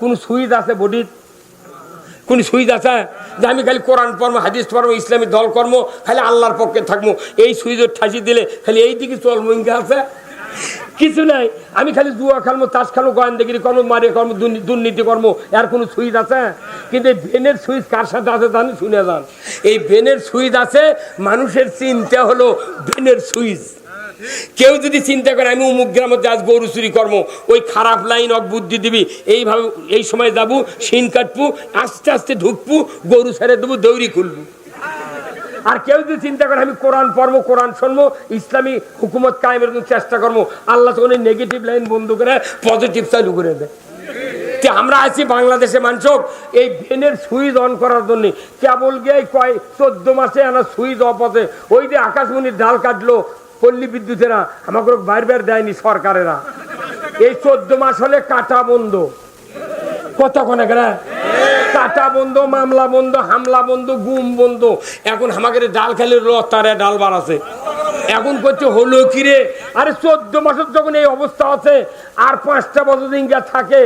কোন সুইচ আছে বডির? কোন সুইচ আছে? যে আমি খালি কোরআন পড়ব হাদিস পড়ব ইসলামী দল কর্ম, খালি আল্লাহর পক্ষে থাকব এই সুইচের ঠাসি দিলে খালি এই দিকে চল মহিঙ্গা আছে। কিছু নাই। আমি খালি জুয়া খেলব তাস খেলব গোয়েন্দাগিরি কর্ম মারিয়ে কর্ম দুর্নীতি কর্ম। এর কোনো সুইচ আছে? কিন্তু এই সুইচ কার সাথে আছে জানি শুনে যান। এই ভেনের সুইচ আছে, মানুষের চিন্তা হলো ভেনের সুইচ। কেউ যদি চিন্তা করে, আমি অমুক গ্রামে আজ গরু চুরি কর্ম ওই খারাপ লাইন অক বুদ্ধি দিবি, এইভাবে এই সময় যাব শিন কাটবো, আস্তে আস্তে ঢুকবো, গরু ছেড়ে দেবো, দৌড়ি খুলবো। আর কেউ যদি চিন্তা করে, আমি কোরআন পড়ব, কোরআন শুনব, ইসলামী হুকুমত কায়েমের জন্য চেষ্টা করব, আল্লাহ তখন নেগেটিভ লাইন বন্ধ করে পজিটিভ চালু করে দেয়। আমরা আছি বাংলাদেশে মানুষ এই ভেনের সুইচ অন করার জন্য। কেবল গিয়ে কয়, চোদ্দ মাসে আনা সুইচ অফ আছে। ওই যে আকাশমণির ডাল কাটলো পল্লী বিদ্যুতেরা আমাকে বাইর বাইর দেয়নি সরকারেরা। এই চোদ্দ মাস হলে কাটা বন্ধ। কতক্ষণ এখানে? কাটা বন্ধ, মামলা বন্ধ, হামলা বন্ধ, গুম বন্ধ। এখন আমাকে ডাল খেলে রতারে ডাল বাড়াছে। এখন করছে হলো কিরে আরে চোদ্দ মাসের যখন এই অবস্থা আছে, আর পাঁচটা বছর দিন যা থাকে।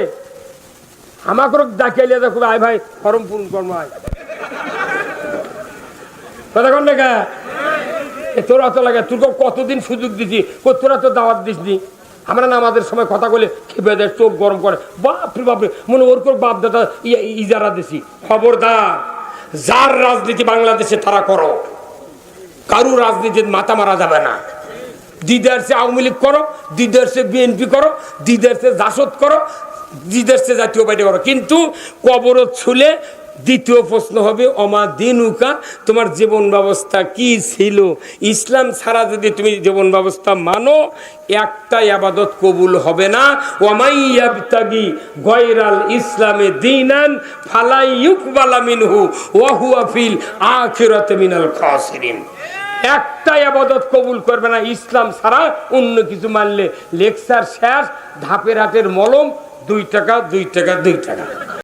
আমাকে ডাকিয়ে দেখো আয় ভাই, ফরম পূরণ কর্ম আয় কথা কন না কা? এ তোরা তো লাগে, তোর কতদিন সুযোগ দিছি? তোরা তো দাওয়াত দিসনি। আমরা না আমাদের সময় কথা বলে খেপে দেয় চোখ গরম করে। বাপরে বাপরে, মনে ওর করে বাপ দাদা ইজারা দিছি। খবরদার, যার রাজনীতি বাংলাদেশে তারা করো, কারু রাজনীতির মাথা মারা যাবে না। দিদার সে আওয়ামী লীগ করো, দিদার সে বিএনপি করো, দিদার সে জাসদ করো, দিদার সে জাতীয় পার্টি করো। কিন্তু কবর ছুলে দ্বিতীয় প্রশ্ন হবে, অমা দিনুকা, তোমার জীবন ব্যবস্থা কি ছিল? ইসলাম ছাড়া যদি তুমি জীবন ব্যবস্থা মানো, একটাই আবাদত কবুল হবে না। ওয়ামাইয়াবতাগি গয়রাল ইসলামে দিনান, ফালাই ইউকবালা মিনহু ওয়াহুয়া ফিল আখিরাতে মিনাল খাসিরিন। একটাই আবাদত কবুল করবে না ইসলাম ছাড়া, অন্য কিছু মানলে লেকচার শেষ, ধাপের হাটের মলম, দুই টাকা দুই টাকা দুই টাকা।